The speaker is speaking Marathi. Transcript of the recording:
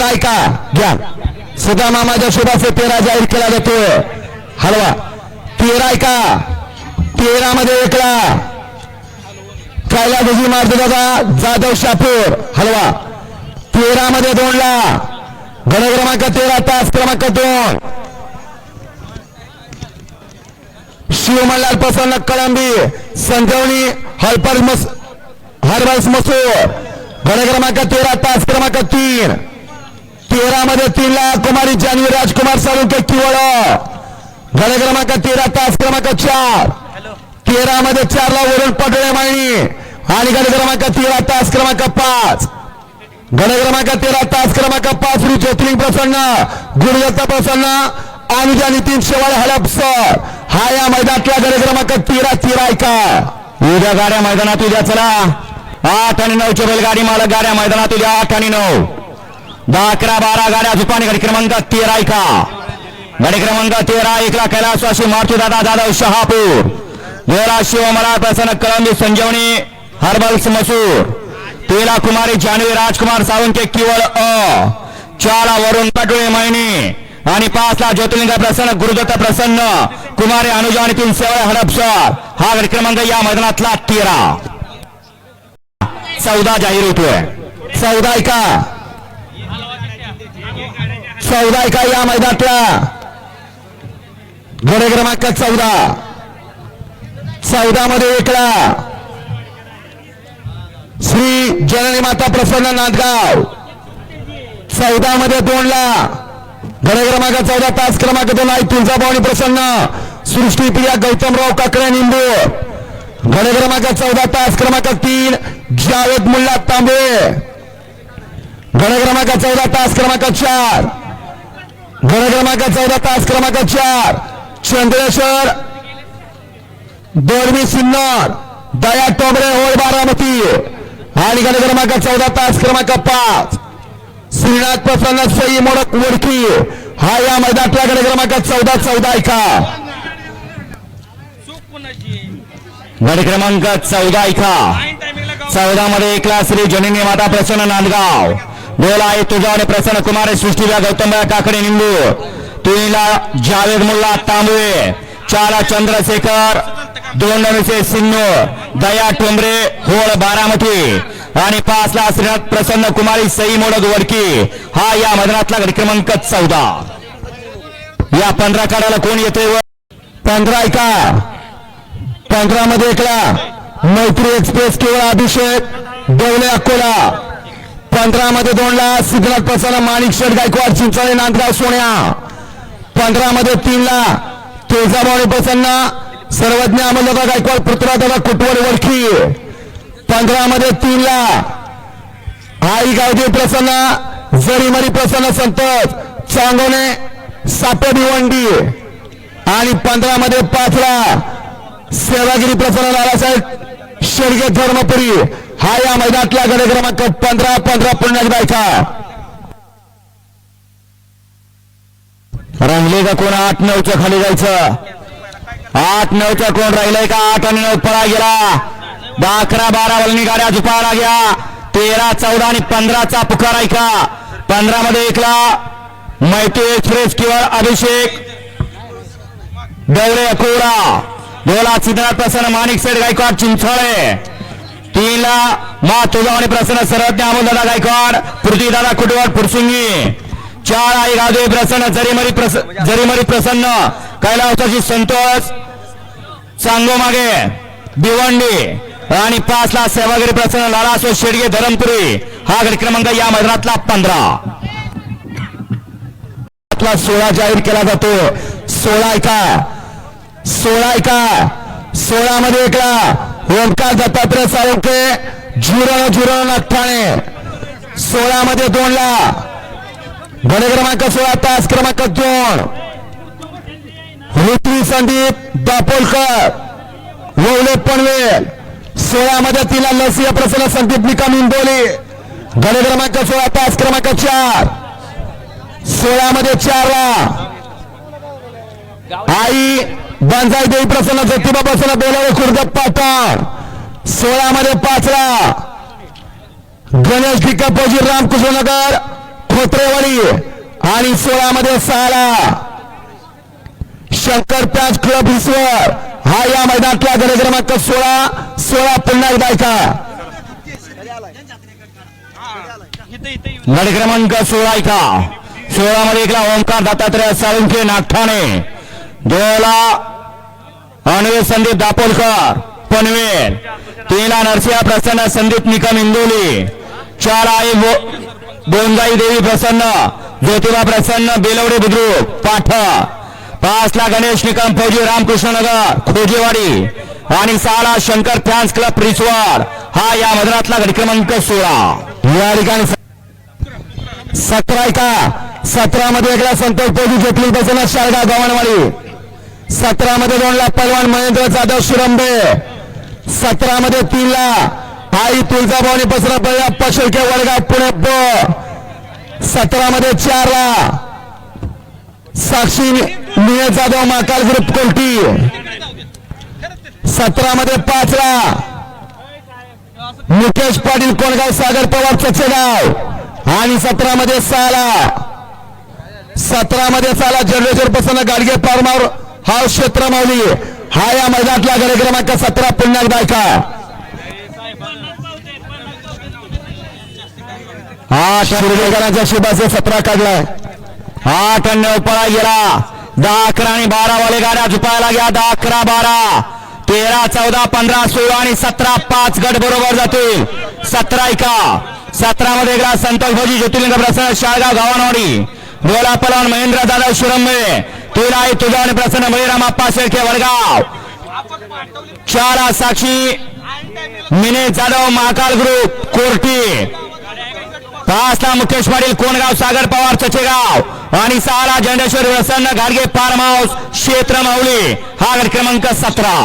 तेरा ऐका. घ्या. सुधा मामाच्या शुभाचे तेरा जाहीर केला जातो. हलवा. तेरा ऐका. तेरा मध्ये एकला कैलासजी मारतो दादा. जाधव शापूर. हलवा. तेरा मध्ये दोनला. गण क्रमांक तेरा तास क्रमांक दोन. शिवमल्लाल प्रसन्न कळंबी. संजवणी हरपर मस हरबल्स मसूर. गण क्रमांक तेरा तास क्रमांक तीन. तेरा मध्ये तीन ला कुमारी जानवी राजकुमार साळुंके किवळ. गण क्रमांक तेरा तास क्रमांक चार. तेरा मध्ये चार ला वरुण पटोळे माळणी आणि गण क्रमांक तेरा तास क्रमांक पाच. गण क्रमांक तेरा तास क्रमांक पाच श्री ज्योतिर्लिंग प्रसन्न गुरुदत्त प्रसन्न अनुजा नितीन शेवाळे हडपसर हा या मैदानातला गण क्रमांक तेरा तेरा ऐका उद्या गाड्या मैदानात उद्या चला. आठ आणि नऊच्या बैलगाडी मालक गाड्या मैदानात उद्या आठ आणि नऊ. दहा अकरा बारा गाड्या झुपाने गाडी क्रमांक तेरा एका गाडी क्रमांक तेरा एकला कैलासवासी मारुतीदादा जाधव शहापूर. गोरा शिवमला प्रसन्न कळंबी संजीवनी हर्बल्स मसूर. तेला कुमारी जानवी राजकुमार सावंत किवळ अ. चाला वरुण पटोळे मैनी आणि पाचला ज्योतिर्लिंग प्रसन्न गुरुदत्त प्रसन्न. कुमारी अनुजा आणि तीन सेवळ हडपसर हा गाडी क्रमांक या मैदानातला तेरा. चौदा जाहीर होतोय. चौदा ऐका चौदा एका या मैदानातला गड क्रमांक चौदा. चौदा मध्ये एकला. श्री जननी माता प्रसन्न नांदगाव. चौदा मध्ये दोनला. ला क्रमांक चौदा तास क्रमांक दोन आहे तुळजाभवानी प्रसन्न. सृष्टीप्रिया गौतमराव काकडे निंबू. गड क्रमांक चौदा तास क्रमांक तीन जावेद मुल्ला तांबे. गड क्रमांक चौदा तास क्रमांक चार. गड क्रमांक चौदा तास क्रमांक चार चंद्रेश्वर दोरमी सिन्नर दया टोबरे होळ बारामती आणि गड क्रमांक चौदा तास क्रमांक पाच श्रीनाथ प्रसन्न सई मोडक वडकी हा या मैदानातला गड क्रमांक चौदा चौदा ऐका चूक गड क्रमांक चौदा ऐका ऐन टायमिंगला गाव चौदा मध्ये एकला श्री जननी माता प्रसन्न नांदगाव दोला आहे तुझा प्रसन्न कुमार सृष्टीला गौतमराव काकडे निंबू. तीनला जावेद मुल्ला तांबुळे. चारला चंद्रशेखर दोन नवीचे सिन्नू दया ठोंबरे होळ बारामती. आणि पाचला श्रीनाथ प्रसन्न कुमारी सई मोडक वडकी. हा या मैदानातला गडी क्रमांक चौदा. या पंधरा काढायला कोण येते पंधरा ऐका पंधरा मध्ये एकला मैत्री एक्सप्रेस केवळ अभिषेक डवले अकोला. पंधरा मध्ये दोनला सिद्धनाथ प्रसन्न माणिक शेठ गायकवाड चिंचाळे नांदगाव सोन्या. पंधरामध्ये तीनला तुळजाभवानी प्रसन्न सर्वज्ञ अमोलदादा गायकवाड पृथ्वीदादा कुटवड वडखी पंधरा मध्ये तीनला आई गावदेव प्रसन्न जरीमरी प्रसन्न संतोष चांगोने सापे भिवंडी. आणि पंधरामध्ये पाचला सेवागिरी प्रसन्न लालासाहेब शेडगे धर्मपुरी. हा या मैदानातला गड क्रमांक पंधरा पंधरा पुन्हा एकदा राहिले का कोण? आठ नऊच्या खाली जायचं. आठ नऊच्या कोण राहिलंय का? आठ आणि नऊ पळा गेला. अकरा बारा वलनी गाड्या झुपायला गया तेरा चौदा आणि पंधराचा पुकार ऐका पंधरा मध्ये एकला मैत्री एक्सप्रेस किंवा अभिषेक. गौरे अकोरा बोला सिद्धार्थ प्रसन्न माणिक सेठ गायकवाड चिंचोळे. तीनला मा तुजावणी प्रसन्न सर्वज्ञ अमोलदादा गायकवाड पृथ्वीदादा कुटवाड पुरसुंगी. चार आई गादे प्रसन्न जरीमरी प्रस जरीमरी प्रसन्न. कैलासाची संतोष. चांगो मागे. भिवंडी. आणि पाच ला सेवागिरी प्रसन्न लालासो शेडगे धरमपुरी. हा गड क्रमांक या मैदानातला पंधरा. ला सोळा जाहीर केला जातो. सोळा ऐका सोळा ऐका सोळा मध्ये एकला. ओंकार दत्तात्रय साळुंके झिरो झिरो अठ्ठाणे सोळा मध्ये दोन ला गण क्रमांक सोळा तास क्रमांक दोन. ऋतू संदीप दापोलकर ववले पनवेल सोळा मध्ये तिला लसिया प्रसन्न संदीप निकम इंदोली. गण क्रमांक सोळा तास क्रमांक चार. सोळा मध्ये चारला आई बंजाई देवी प्रसन्न ज्योतिबा प्रसन्न बोलावे खुर्द पाटण सोळा मध्ये पाचरा गणेश भिका रामकृष्णनगर खोत्रेवाडी. आणि सोळा मध्ये सहाला. शंकर प्याज क्लब ईश्वर. हा या मैदानातला गणेश क्रमांक सोळा. सोळा पुन्हा एकदा ऐका. गड क्रमांक सोळा ऐका. सोळा मध्ये एकला ओंकार दत्तात्रय साळुंखे नागठाणे. दोला अनवे संदीप दापोलकर पनवेल तीनला नरसिंह प्रसन्न संदीप निकम इंदोली चार आई बो- देवी प्रसन्न ज्योतिबा प्रसन्न बेलवडे बुद्रुक पाठ पाच ला गणेश निकम फौजी रामकृष्णनगर खोजेवाडी आणि सहाला शंकर फॅन्स क्लब रिसवाड हा या मधरातला गडी क्रमांक सोळा. या ठिकाणी सतरा का सतरा मध्ये एकला संतोष फौजी जोटली प्रसन्न शारदा गव्हाणवाडी सतरा मध्ये दोनला पलवान महेंद्र जाधव शिरंबे सतरा मध्ये तीनला आई तुळजाभवानी बसरा बळ्याप्पा शेळके वडगाव पुणे ब. सतरा मध्ये चारला साक्षी निय जाधव महाकाल ग्रुप कोलटी सतरा मध्ये पाचला मुकेश पाटील कोणगाव सागर पवार चचेगाव. आणि सतरा मध्ये सहाला सतरा मध्ये साला जनरेशन प्रसन्न गाडगे फार्मावर हा क्षेत्र मावली हा या मैदानातला गड क्रमांक सतरा पुन्हा एकदा ऐका. हा शिरगेकरांच्या शिबाचे सतरा काढलाय. आठ आणि नऊ पळा गेला. दहा अकरा आणि बारा वाले गाड्या झुपायला घ्या दहा अकरा बारा. तेरा चौदा पंधरा सोळा आणि सतरा पाच गट बरोबर जातील. सतरा ऐका. सतरा मध्ये संतोष भोजी ज्योतिर्लिंग प्रसाद शाळगाव गावानवाडी. बोला पलवान महेंद्र दादा शिरंबे. तीन आहे तुझा आणि प्रसन्न बळीराम आप्पा शेळके वडगाव. चार साक्षी मिने जाधव महाकाल ग्रुप कोर्टी. पाचला मुकेश पाटील कोणगाव सागर पवार चचेगाव. आणि सहाला झेंडेश्वर प्रसन्न घाडगे फार्म हाऊस क्षेत्र माऊली. हा गट क्रमांक सतरा.